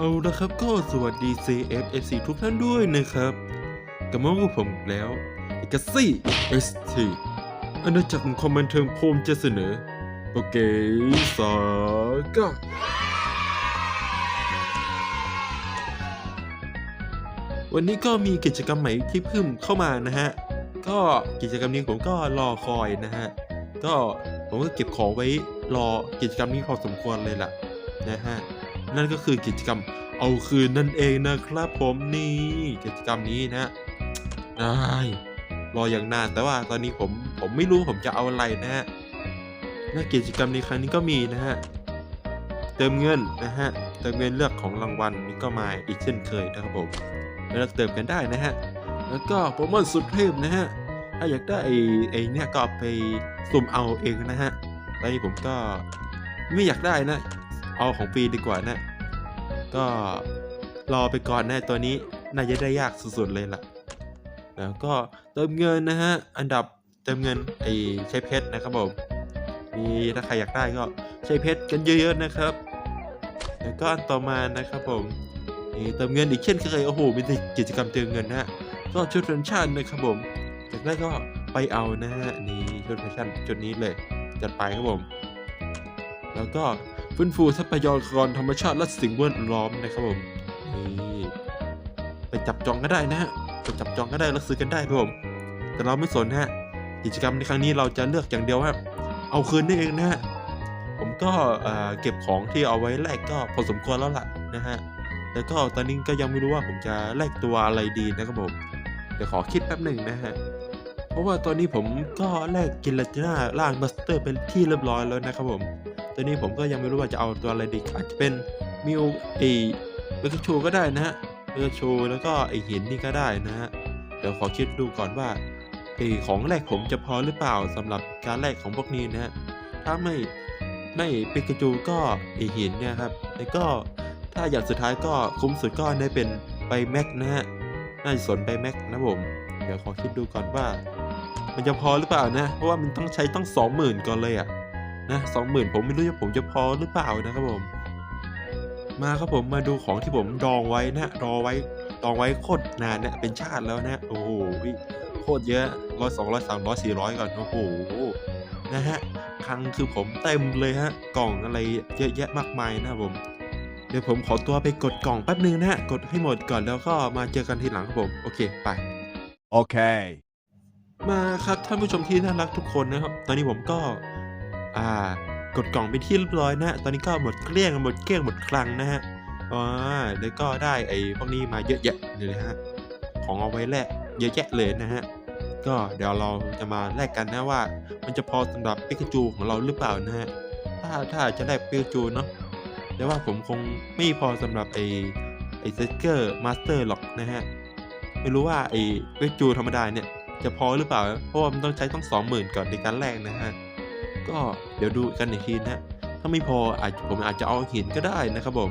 เอาละครับก็สวัสดี CFSC ทุกท่านด้วยนะครับกลับมาพบกับผมแล้วเอกซี่ ST อาณาจักรของคอมบันเทิงภูมิจะเสนอ โอเคสากะวันนี้ก็มีกิจกรรมใหม่ที่เพิ่มเข้ามานะฮะ ก็กิจกรรมนี้ผมก็รอคอยนะฮะ ก็ผมก็เก็บของไว้รอกิจกรรมนี้พอสมควรเลยล่ะนะฮะ นั่นก็คือกิจกรรมเอาคืนนั่นเองนะครับผมนี่กิจกรรมนี้นะได้รออย่างนานแต่ว่าตอนนี้ผมผมไม่รู้ผมจะเอาอะไรนะฮะและกิจกรรมในครั้งนี้ก็มีนะฮะเติมเงินนะฮะเติมเงินเลือกของรางวัลนี่ก็มาอีกเช่นเคยนะครับผมเลือกเติมกันได้นะฮะแล้วก็โปรโมชั่นสุดเทพนะฮะถ้าอยากได้ไอ้ไอ้เนี่ยก็ไปสุ่มเอาเองนะฮะตอนนี้ผมก็ไม่อยากได้นะ เอาของฟรีดีกว่านะ ก็รอไปก่อนนะตัวนี้น่าจะได้ยากสุดๆเลยล่ะ แล้วก็เติมเงินนะฮะ อันดับเติมเงินไอ้ใช้เพชรนะครับผมมีถ้าใครอยากได้ก็ใช้เพชรกันเยอะๆนะครับ แล้วก็อันต่อมานะครับผมนี่เติมเงินอีกเช่นเคยโอ้โหมีกิจกรรมเติมเงินนะฮะก็ชุดแฟชั่นนะครับผมอยากได้นก็ไปเอานะฮะนี่ชุดแฟชั่นชุดนี้เลยจัดไปครับผม แล้วก็ ฟื้นฟูทรัพยากรธรรมชาติและสิ่งแวดล้อมนะครับผมนี่ไปจับจองก็ได้นะฮะไปจับจองก็ได้แล้วซื้อกันได้ครับผม แต่เราไม่สนนะฮะกิจกรรมในครั้งนี้เราจะเลือกอย่างเดียวว่าเอาคืนนี่เองนะฮะผมก็เก็บของที่เอาไว้แลกก็พอสมควรแล้วล่ะนะฮะแล้วก็ตอนนี้ก็ยังไม่รู้ว่าผมจะแลกตัวอะไรดีนะครับผมเดี๋ยวขอคิดแป๊บหนึ่งนะฮะเพราะว่าตอนนี้ผมก็แลกกินลาจิน่าล่างบัสเตอร์เป็นที่เรียบร้อยแล้วนะครับผม ตอนนี้ผมก็ยังไม่รู้ว่าจะเอาตัวอะไรดีอาจจะเป็นมิวไอเบกชูก็ได้นะฮะเบกชูแล้วก็ไอหินนี่ก็ได้นะฮะเดี๋ยวขอคิดดูก่อนว่าไอของแรกผมจะพอหรือเปล่าสำหรับการแลกของพวกนี้นะฮะถ้าไม่ไม่เปกจูก็ไอหินเนี่ยครับแล้วก็ถ้าอย่างสุดท้ายก็คุ้มสุดก็ได้เป็นใบแม็กนะฮะน่าจะสนใบแม็กนะผมเดี๋ยวขอคิดดูก่อนว่า มันจะพอหรือเปล่านะ เพราะว่ามันต้องใช้ตั้งสองหมื่นก่อนเลยอะ นะสองหมื่นผมไม่รู้ว่าผมจะพอหรือเปล่านะครับผม มาครับผมมาดูของที่ผมดองไว้นะรอไว้ดองไว้โคตรนานเนี่ยเป็นชาติแล้วนะโอ้โหโคตรเยอะร้อยสองร้อยสามร้อยสี่ร้อยก่อนโอ้โหนะฮะคลังคือผมเต็มเลยฮะกล่องอะไรเยอะแยะมากมายนะครับผมเดี๋ยวผมขอตัวไปกดกล่องแป๊บนึงนะฮะกดให้หมดก่อนแล้วก็มาเจอกันทีหลังครับผมโอเคไป Okay. มาครับท่านผู้ชมที่น่ารักทุกคนนะครับ ตอนนี้ผมก็ อ่ากดกล่องไปที่เรียบร้อยนะตอนนี้ก็หมดเกลี้ยงหมดเกลี้ยงหมดคลังนะฮะอ่าแล้วก็ได้ไอ้พวกนี้มาเยอะแยะเลยนะฮะของเอาไว้แลกเยอะแยะเลยนะฮะก็เดี๋ยวเราจะมาแลกกันนะว่า มันจะพอสำหรับปิกาจูของเราหรือเปล่านะฮะถ้าถ้าจะแลกปิกาจูเนาะแต่ว่าผมคงไม่พอสำหรับไอ้ไอ้เซกเกอร์มาสเตอร์หรอกนะฮะไม่รู้ว่าไอ้ปิกาจูธรรมดาเนี่ยจะพอหรือเปล่าเพราะว่ามันต้องใช้ต้องสองหมื่นก่อนในการแลกนะฮะ ก็เดี๋ยวดูกันอีกทีนะถ้าไม่พออาจผมอาจจะเอาหินก็ได้นะครับผม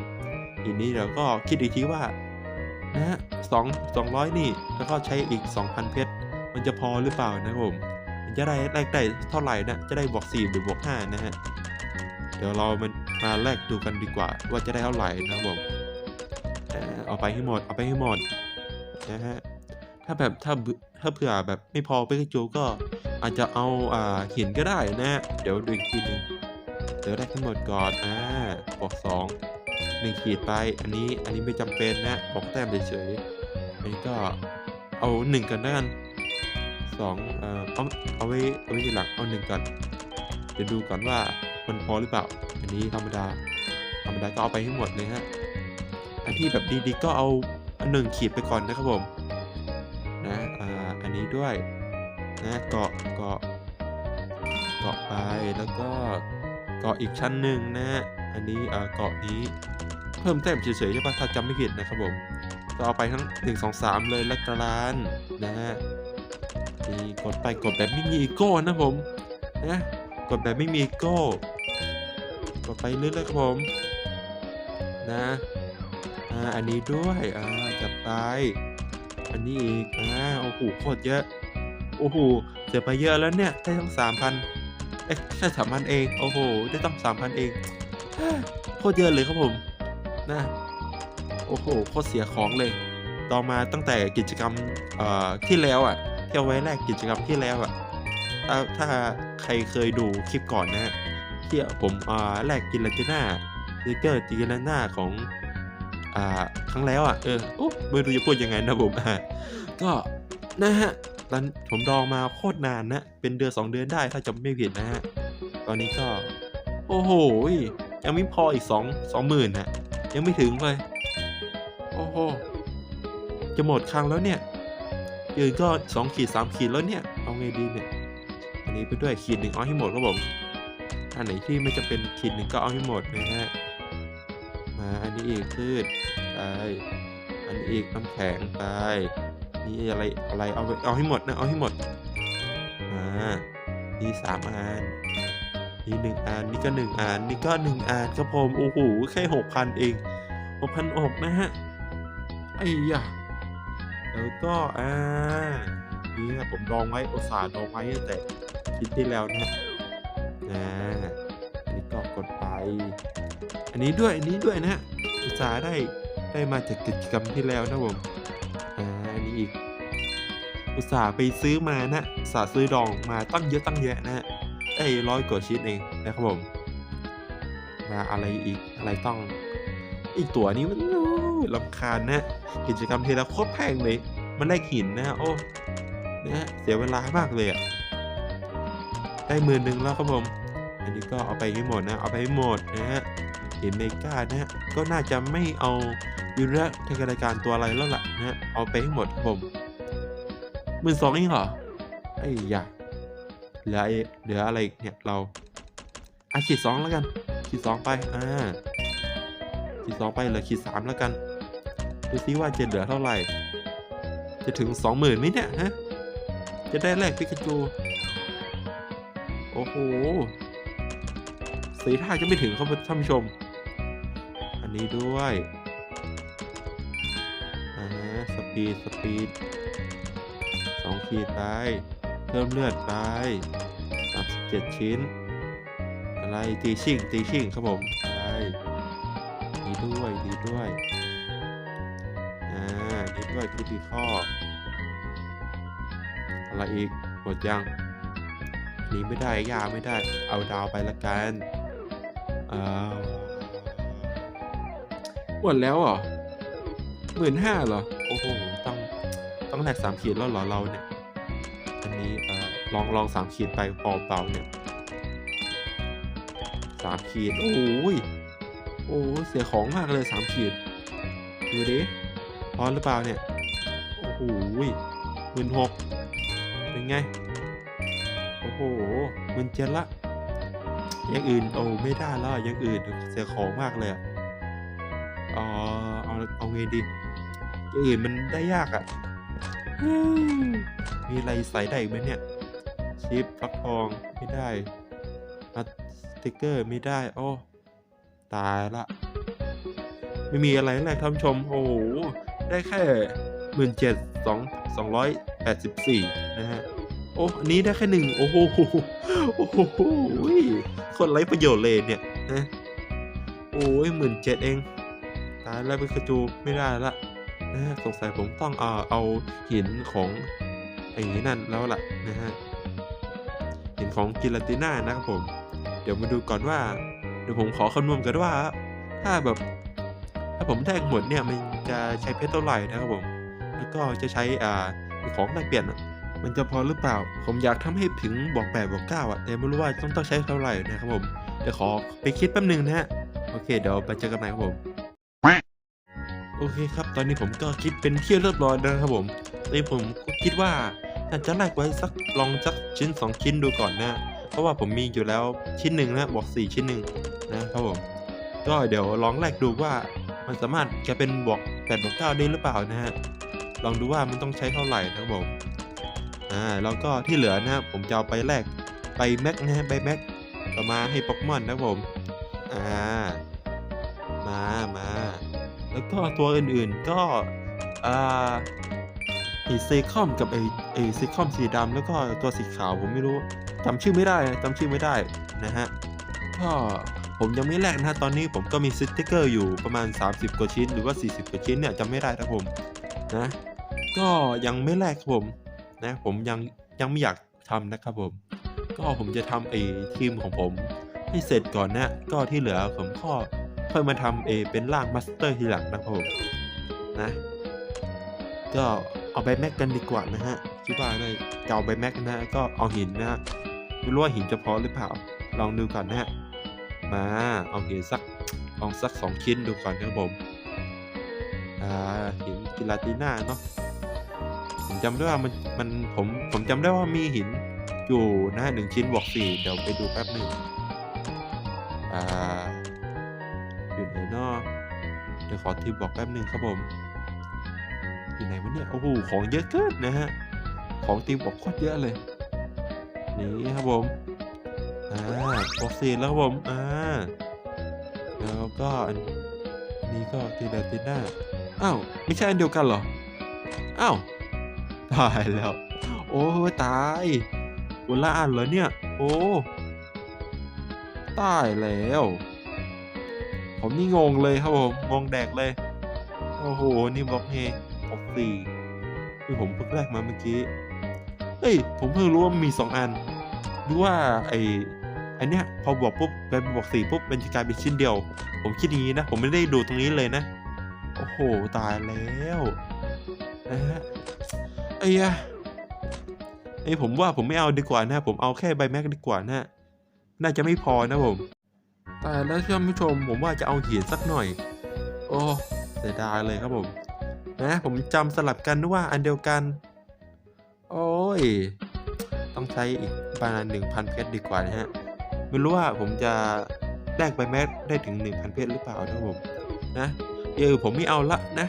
หินนี้เดี๋ยวก็คิดอีกทีว่านะสองสองร้อยนี่แล้วก็ใช้อีกสองพันเพชร มันจะพอหรือเปล่านะครับผมจะได้แลกได้เท่าไหร่นะจะได้บวกสี่หรือบวกห้านะฮะเดี๋ยวเรามันมาแลกดูกันดีกว่า ว่าจะได้เท่าไหร่นะครับผมเอาไปให้หมดเอาไปให้หมดนะฮะถ้าแบบถ้าถ้าเผื่อแบบไม่พอไปกระจูก็ อาจจะเอาอ่าหินก็ได้นะเดี๋ยวดูอีกทีหนึงเดี๋ยวได้ทั้งหมดก่อนอ่าบอกสองหนึ่งขีดไปอันนี้อันนี้ไม่จำเป็นนะบอกแต้มเฉยๆอันนี้ก็เอาหนึ่งกันแล้วกันสองเอ่อเอาเอาไว้เอาไว้ทีหลังเอาหนึ่งก่อนเดี๋ยวดูก่อนว่ามันพอหรือเปล่า อันนี้ธรรมดาธรรมดาก็เอาไปให้หมดเลยฮะอันที่แบบดีๆก็เอาหนึ่งขีดไปก่อนนะครับผมนะอ่าอันนี้ด้วย นะเกาะเกาะเกาะไปแล้วก็เกาะอีกชั้นหนึ่งนะ อันนี้เกาะนี้เพิ่มแต้มเฉยๆใช่ปะถ้าจำไม่ผิดนะครับผมก็เอาไปทั้ง 1 2 3 เลยละกันนะฮะนี่กดไปกดแบบไม่มีอีโก้นะผมนะกดแบบไม่มีอีโก้กดไปเรื่อยๆครับผมนะอ่าอันนี้ด้วยอ่าจับไป อันนี้อีกอ่าโอ้โหโคตรเยอะ โอ้โหเสียไปเยอะแล้วเนี่ย ได้ตั้งสามพันเอ๊ะแค่สามพันเอง โอ้โห ได้ตั้งสามพันเองโคตรเยอะเลยครับผมนะโอ้โหโคตรเสียของเลย ต่อมาตั้งแต่กิจกรรมที่แล้วอะที่เอาไว้แรกกิจกรรมที่แล้วอะถ้าถ้าใครเคยดูคลิปก่อนนะฮะที่ผมอ่าแลกกินลาติน่าสติกเกอร์จิลาน่าของอครั้งแล้วอะเออโอ้ไม่รู้จะพูดยังไงนะผมอะก็นะฮะ ตอนผมดองมาโคตรนานนะ เป็นเดือนสองเดือนได้ถ้าจำไม่ผิดนะฮะ ตอนนี้ก็ โอ้โห ยังไม่พออีกสองสองหมื่นนะยังไม่ถึงเลย โอ้โห จะหมดครั้งแล้วเนี่ยยืนก็สองขีดสามขีดแล้วเนี่ย เอาไงดีเนี่ย อันนี้ไปด้วยขีดหนึ่งเอาให้หมดครับผม อันไหนที่ไม่จะเป็นขีดหนึ่งก็เอาให้หมดนะฮะ มาอันนี้อีกพืชไปอันนี้อีกน้ำแข็งไป นี่อะไรอะไรเอาไปเอาให้หมดนะเอาให้หมดอ่านี่สามอันนี่หนึ่งอันนี่ก็หนึ่งอันนี่ก็หนึ่งอันครับผมโอ้โหแค่หกพันเองหกพันอกนะฮะไอ้ยะแล้วก็อ่านี่นะผมดองไว้อุตส่าห์ดองไว้แต่คลิปที่แล้วนะฮะอ่าอันนี้ก็กดไป อันนี้ด้วยอันนี้ด้วยนะฮะอุตส่าห์ได้ได้มาจากกิจกรรมที่แล้วนะผม อุตส่าห์ไปซื้อมานะสาซื้อดองมาตั้งเยอะตั้งแยะนะฮะได้ร้อยกว่าชิ้นเองนะครับผมมาอะไรอีกอะไรต้องอีกตัวนี้มันโอ้ยลำคาญนะกิจกรรมเทละโคตรแพงเลย มันได้หินนะโอ้นะฮะเสียเวลามากเลยอะได้หมื่นหนึ่งแล้วครับผม อันนี้ก็เอาไปให้หมดนะ เอาไปให้หมดนะฮะหินเมกานะฮะก็น่าจะไม่เอายูเรเทครายการตัวอะไรแล้วล่ะนะฮะเอาไปให้หมดครับผม หมื่นสองเองเหรอไอ้ยาเหลือเหลืออะไรอีกเนี่ยเราอะขีดสองแล้วกัน ขีดสองไปอ่าขีดสองไปเหลือขีดสามแล้วกันดูซิว่าจะเหลือเท่าไหร่ จะถึงสองหมื่นไหมเนี่ยฮะจะได้แลกปิกาจูโอ้โหสีท่าจะไม่ถึงครับท่านผู้ชม อันนี้ด้วยอ่าสปีดสปีด สองขีดไป เพิ่มเลือดไป37 ชิ้น อะไรตีชิ่งตีชิ่งครับผมไปดีด้วยดีด้วยอ่าดีด้วยพิธีข้อ อะไรอีกหมดยังหนีไม่ได้ยาไม่ได้ เอาดาวไปละกันอ่าวหมดแล้วเหรอหมื่นห้าเหรอ โอ้โห ต้องแลกสามขีดแล้วหรอเราเนี่ย อันนี้เอ่อลองลองสามขีดไปพอเปล่าเนี่ยสามขีด โอ้ย โอ้เสียของมากเลยสามขีด ดูดิพอหรือเปล่าเนี่ย โอ้โหหมื่นหกเป็นไง โอ้โหหมื่นเจ็ดละอยังอื่นโอ้ไม่ได้แล้วอยังอื่นเสียของมากเลยอะอ๋อเอาเอาไงดีอย่างอื่นมันได้ยากอะ มีอะไรใส่ได้อีกไหมเนี่ยชิปฟักทองไม่ได้สติกเกอร์ไม่ได้ โอ้ ตายละ ไม่มีอะไรแรกท่านชม โอ้โห ได้แค่หมื่นเจ็ดสองสองร้อยแปดสิบสี่นะฮะ โอ้ อันนี้ได้แค่หนึ่ง โอ้โห โอ้โหคนไร้ประโยชน์เลยเนี่ยนะโอ้ยหมื่นเจ็ดเอง ตายแล้วเป็นกระจูไม่ได้ละ นะฮะสงสัยผมต้องเอาเอาหินของไอ้นั่นแล้วล่ะนะฮะหินของกิลติน่านะครับผม เดี๋ยวมาดูก่อนว่า เดี๋ยวผมขอคำนวณกันว่า ถ้าแบบถ้าผมได้หมดเนี่ยมันจะใช้เพชรเท่าไหร่นะครับผม แล้วก็จะใช้อ่าของแลกเปลี่ยนมันจะพอหรือเปล่า ผมอยากทำให้ถึงบอกแปดบอกเก้าอะแต่ไม่รู้ว่าต้องต้องใช้เท่าไหร่นะครับผมเดี๋ยวขอไปคิดแป๊บนึงนะฮะโอเคเดี๋ยวไปเจอกันใหม่ครับผม โอเคครับ ตอนนี้ผมก็คิดเป็นเที่ยวเรียบร้อยแล้วนะครับผมตอนนี้ผมคิดว่าน่าจะแลกไว้สักลองสักชิ้น 2 ชิ้นดูก่อนนะ เพราะว่าผมมีอยู่แล้วชิ้นหนึ่งนะบอก 4 ชิ้นหนึ่งนะครับผม ก็เดี๋ยวลองแลกดูว่ามันสามารถจะเป็นบวก8บวก9ได้หรือเปล่านะฮะ ลองดูว่ามันต้องใช้เท่าไหร่นะครับผม อ่า แล้วก็ที่เหลือนะครับผมจะเอาไปแลกไปแม็กนะฮะไปแม็กต่อมาให้โปเกมอนนะครับผม อ่า มามา แล้วก็ตัวอื่นๆก็อ่าไอเซคอมกับไอไอเซคอมสีดำแล้วก็ตัวสีขาวผมไม่รู้จำชื่อไม่ได้จำชื่อไม่ได้นะฮะก็ผมยังไม่แลกนะฮะตอนนี้ผมก็มีสติกเกอร์อยู่ประมาณ 30 กว่าชิ้น หรือว่า 40 กว่าชิ้นเนี่ยจำไม่ได้ครับผมนะก็ยังไม่แลกครับผมนะผมยังยังไม่อยากทำนะครับผม ก็ผมจะทำไอทีมของผมให้เสร็จก่อนนะ ก็ที่เหลือผมก็ ค่อยมาทำเอเป็นร่างมาสเตอร์ทีหลังนะครับผมนะก็เอาใบแม็กกันดีกว่านะฮะคิดว่าได้จะเอาใบแม็กนะฮะก็เอาหินนะฮะไม่รู้ว่าหินจะพอหรือเปล่าลองดูก่อนนะฮะมาเอาหินสักลองสักสองชิ้นดูก่อนนะครับผมอ่าหินกิลาติน่าเนาะผมจำได้ว่ามันมันผมผมจำได้ว่ามีหินอยู่นะฮะหนึ่งชิ้นบวกสี่เดี๋ยวไปดูแป๊บหนึ่งอ่า ยวขอทีบอกแป๊บหนึ่งครับผมอยู่ไหนวะเนี่ย โอ้โห ของเยอะเกินนะฮะ ของตีมบอกโคตรเยอะเลย นี่ครับผม อ่าบ็อกซีนแล้วครับผม อ่า แล้วก็อันนี้ก็ตีดาติน่าอ้าว ไม่ใช่อันเดียวกันเหรอ อ้าว ตายแล้ว โอ้ตายคนละอันเหรอเนี่ย โอ้ ตายแล้ว ผมนี่งงเลยครับผม งงแดกเลย โอ้โห นี่บล็อกเฮบล็อกสี่คือผมเพิ่งแรกมาเมื่อกี้ เฮ้ย ผมเพิ่งรู้ว่ามีสองอันดูว่าไอ้ไอเนี้ยพอบวกปุ๊บเป็นบวกสี่ปุ๊บมันกลายเป็นชิ้นเดียว ผมคิดอย่างนี้นะ ผมไม่ได้ดูตรงนี้เลยนะ โอ้โห ตายแล้วนะฮะไอ้ยะไอ้ผมว่าผมไม่เอาดีกว่านะ ผมเอาแค่ใบแม็กดีกว่านะ น่าจะไม่พอนะผม แต่แล้วท่านผู้ชมผมว่าจะเอาหินสักหน่อย โอ้เสียดายเลยครับผม นะผมจำสลับกันว่าอันเดียวกัน โอ้ย ต้องใช้อีกประมาณหนึ่งพันเพชรดีกว่านะฮะ ไม่รู้ว่าผมจะแลกใบแม็กได้ถึงหนึ่งพันเพชรหรือเปล่านะผมนะเออผมไม่เอาละนะ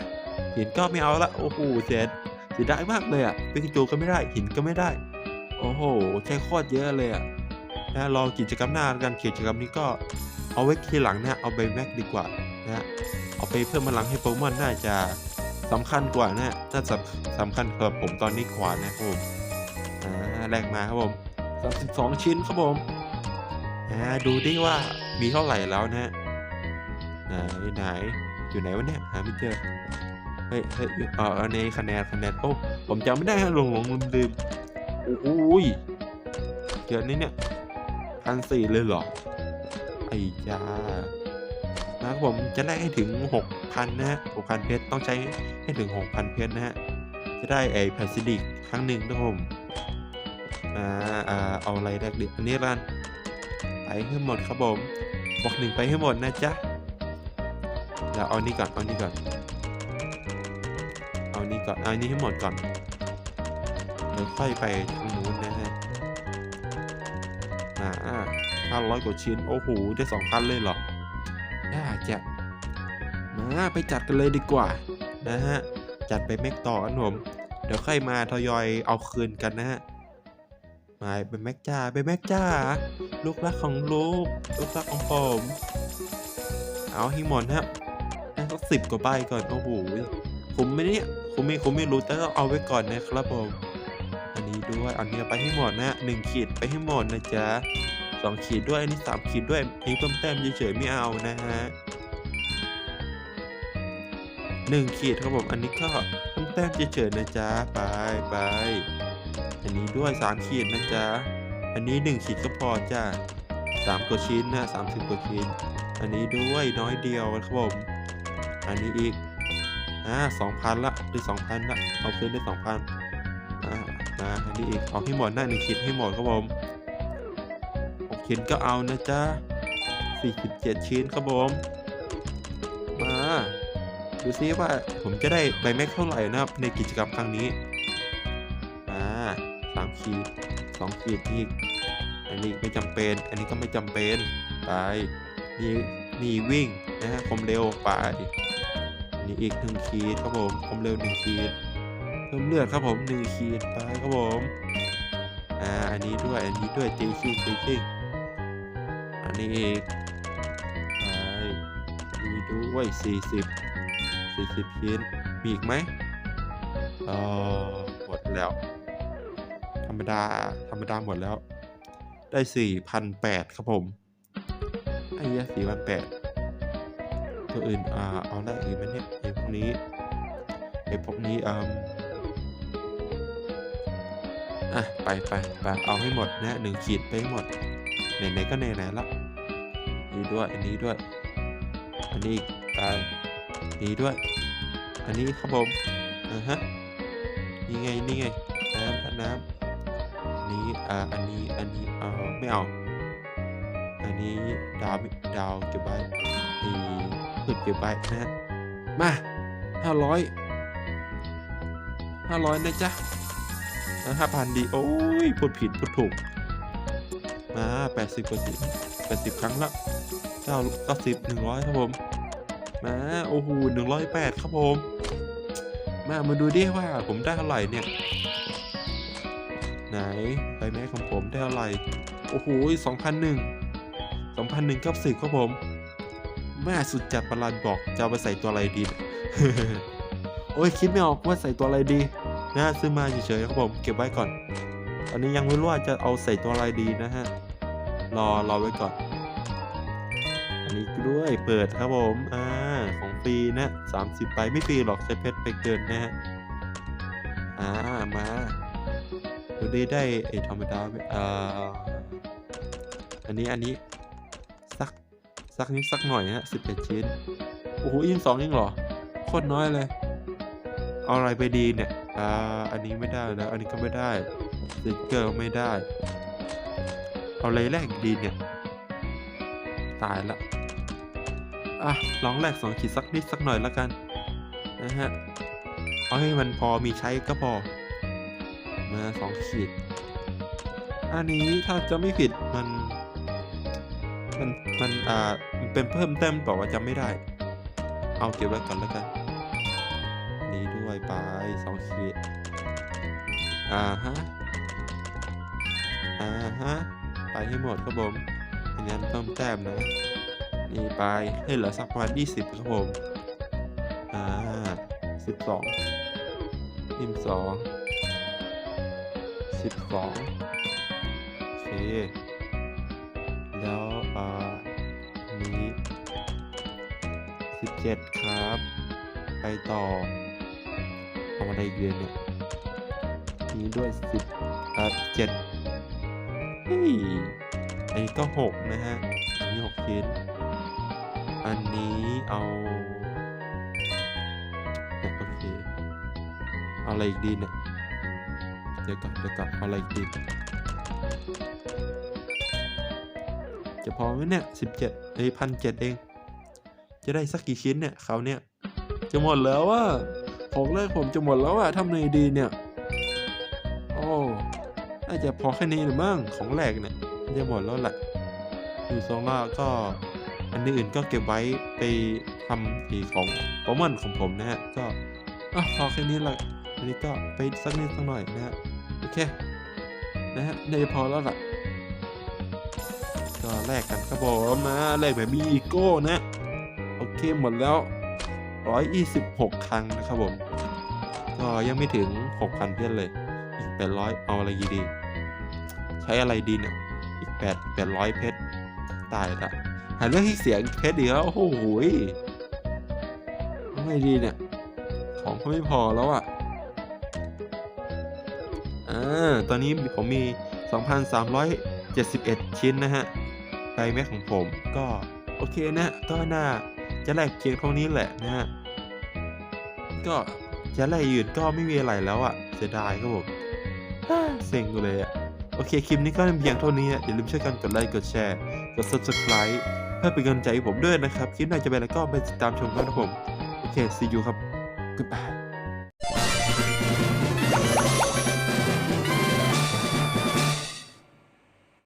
หินก็ไม่เอาละโอ้โหเสียเสียดายมากเลยอะปิกาจูก็ไม่ได้หินก็ไม่ได้ โอ้โหใช้โคตรเยอะเลยอะ นะรอกิจกรรมหน้ากันกิจกรรมนี้ก็เอาไว้ทีหลังนะเอาใบแม็กดีกว่านะเอาไปเพิ่มพลังให้โปเกมอนน่าจะสำคัญกว่านะน่าจะสำคัญสำหรับผมตอนนี้กว่านะครับผมอ่าแรกมาครับผม32 ชิ้นครับผมอ่าดูดิว่ามีเท่าไหร่แล้วนะไหนไหนอยู่ไหนวะเนี่ยหาไม่เจอเฮ้ยเฮ้ยเอออันคะแนนคะแนนโอ้ผมจำไม่ได้ฮะหลงหลงลืมลืมโอ้ยเกินนี่เนี่ย พันสี่เลยเหรอ ไอ้จ้านะครับผมจะแลกให้ถึง 6,000 นะฮะ 6,000 เพชร ต้องใช้ให้ถึง 6,000 เพชรนะฮะ จะได้ไอ้แพซิดิกครั้งหนึ่งนะผมอ่าอ่าเอาอะไรแลกดิอันนี้ละกันไปให้หมดครับผม บอกหนึ่งไปให้หมดนะจ๊ะเดี๋ยวเอานี่ก่อน เอานี่ก่อน เอานี่ก่อน เอานี่ให้หมดก่อนเดี๋ยวค่อยไปทางนู้นนะ 500 กว่าชิ้น โอ้โห ได้ 2 คันเลยเหรอ น่าจะมาไปจัดกันเลยดีกว่า นะฮะ จัดไปแม็กต่อกันผม เดี๋ยวค่อยมาทยอยเอาคืนกันนะฮะ มาเป็นแม็กจ้าเป็นแม็กจ้า ลูกรักของลูก ลูกรักของผม เอาฮิมอนฮะสักสิบกว่าใบก่อน โอ้โหผมไม่เนี่ยผมไม่ผมไม่รู้แต่ก็เอาไว้ก่อนนะครับผมอันนี้ด้วย อันนี้ไปให้หมดนะหนึ่งขีดไปให้หมดนะจ๊ะ สองขีดด้วย อันนี้สามขีดด้วยนี้เพิ่มแต้มเฉยๆไม่เอานะฮะหนึ่งขีดครับผม อันนี้ก็เพิ่มแต้มเฉยๆนะจ๊ะ ไปไป อันนี้ด้วยสามขีดนะจ๊ะ อันนี้หนึ่งขีดก็พอจ้ะสามกว่าชิ้นนะสามสิบกว่าชิ้น อันนี้ด้วยน้อยเดียวครับผม อันนี้อีก อ่าสองพันละได้สองพันละ เอาคืนได้สองพันอ่านะอันนี้อีกเอาให้หมดหน้าหนึ่งขีดให้หมดครับผม หกชิ้นก็เอานะจ๊ะ47 ชิ้นครับผม มา ดูซิว่าผมจะได้ใบแม็กเท่าไหร่นะครับ ในกิจกรรมครั้งนี้ อ่าสามขีดสองขีดอีก อันนี้ไม่จำเป็น อันนี้ก็ไม่จำเป็น ไป นี่นี่วิ่งนะฮะความเร็วไปนนี้อีกหนึ่งขีดครับผมความเร็วหนึ่งขีด เพิ่มเลือดครับผมหนึ่งขีดไปครับผม อ่า อันนี้ด้วย อันนี้ด้วยตีชิ่งตีคิง อันนี้อีกไปอันนี้ด้วยสี่สิบสี่สิบชิ้นมีอีกไหมเออหมดแล้ว ธรรมดา ธรรมดาหมดแล้ว ได้สี่พันแปดครับผมไอ้ยะสี่พันแปดตัวอื่น อ่า เอาได้อื่นไหมเนี่ยไอ้พวกนี้ไอ้พวกนี้อืมอะ ไปไปไปเอาให้หมดนะหนึ่งขีดไปให้หมด ไหนๆก็ไหนๆและนี่ด้วยอันนี้ด้วย อันนี้อีกไปนี่ด้วย อันนี้ครับผมอ่าฮะนี่ไงนี่ไงน้ำน้ำอันนี้อ่าอันนี้อันนี้เออไม่เอา อันนี้ดาวดาวเก็บไว้นี่พืชเก็บไว้นะฮะมาห้าร้อยห้าร้อยนะจ๊ะห้าพันดีโอ้ยพูดผิดพูดถูก มาแปดสิบกว่าสิแปดสิบครั้งละเก้าเก้าสิบหนึ่งร้อยครับผมมาโอ้โหหนึ่งร้อยแปดครับผม มามาดูดิว่าผมได้เท่าไหร่เนี่ย ไหนใบแม้ของผมได้เท่าไหร่โอ้โหสองพันหนึ่งสองพันหนึ่งกับสิบครับผมแม่สุดจัดประหลาดบอกจะไปใส่ตัวอะไรดี โอ้ยคิดไม่ออกว่าใส่ตัวอะไรดีนะซื้อมาเฉยๆครับผมเก็บไว้ก่อน อันนี้ยังไม่รู้ว่าจะเอาใส่ตัวอะไรดีนะฮะ รอรอไว้ก่อน อันนี้ด้วยเปิดครับผม อ่า ของฟรีนะสามสิบใบไม่ฟรีหรอกใช้เพชรไปเกินนะฮะ อ่า มาดูดีได้ไอ้ธรรมดาอ่า อันนี้อันนี้สักสักนิดสักหน่อยฮะสิบเอ็ดชิ้น โอ้โหยิงสองยิงหรอ โคตรน้อยเลย เอาอะไรไปดีเนี่ย อ่า อันนี้ไม่ได้แล้ว อันนี้ก็ไม่ได้สติ๊กเกอร์ไม่ได้ เอาอะไรแรกดีเนี่ย ตายละอะลองแรกสองขีดสักนิดสักหน่อยแล้วกันนะฮะเอาให้มันพอมีใช้ก็พอ มาสองขีด อันนี้ถ้าจะไม่ผิดมัน มันมันอ่ามันเป็นเพิ่มเต็มบอกว่าจำไม่ได้ เอาเก็บไว้ก่อนแล้วกัน นี้ด้วยไปสองขีดอ่าฮะอ่าฮะ ให้หมดครับผมอันนี้เพิ่มแต้มนะ นี่ไปให้เหลือสักประมาณยี่สิบครับผม อ่าสิบสองยี่สิบสองสิบสองโอเคแล้วอ่านี้สิบเจ็ดครับ ไปต่อทำอะไรอีกเดือนเนี่ยนี้ด้วยสิบอ่าเจ็ดเฮ้ยอันนี้ก็หกนะฮะ อันนี้หกชิ้น อันนี้เอาโอเค เอาอะไรอีกดีเนี่ย เดี๋ยวก่อนเดี๋ยวก่อนเอาอะไรอีกดี จะพอไหมเนี่ยสิบเจ็ดเอ้ยพันเจ็ดเอง จะได้สักกี่ชิ้นเนี่ยเขาเนี่ย จะหมดแล้วว่าของแรกผมจะหมดแล้วอะทำไงดีเนี่ย จะพอแค่นี้หรือมั้งของแรกเนี่ยน่าจะหมดแล้วแหละอยู่ทรงล่าก็อันอื่นก็เก็บไว้ไปทำอีของโปรโมนของผมนะฮะก็อะพอแค่นี้แหละอันนี้ก็ไปสักนิดสักหน่อยนะฮะโอเคนะฮะน่พอแล้วล่ะก็แลกกันครับผมมาแลกแบบมีอีโก้นะโอเคหมดแล้ว 126 ครั้งนะครับผมก็ยังไม่ถึง 6,000 เพชรเลย อีก800 เอาอะไรดี ช้อะไรดีเนี่ย อีก8 800เพชร ตายละหาเรื่องที่เสียงเพชรดีแล้ว โอ้โหยเอาไงดีเนี่ย ของก็ไม่พอแล้วอะอ่าตอนนี้ผมมี 2,371 ชิ้นนะฮะไดแม็กของผมก็ โอเคนะ ก็น่าจะแลกเพียงเท่านี้แหละนะฮะ ก็จะแลกอื่นก็ไม่มีอะไรแล้วอะ่ะเสียดายครับผมเซ็งเลยอะ่ะ โอเคคลิปนี้ก็เป็นเพียงเท่านี้ อย่าลืมช่วยกันกดไลค์กดแชร์ กด subscribe เพื่อเป็นกำลังใจให้ผมด้วยนะครับ คลิปหน้าจะเป็นอะไรก็ไปติดตามชมกันนะผม โอเค see you ครับ goodbye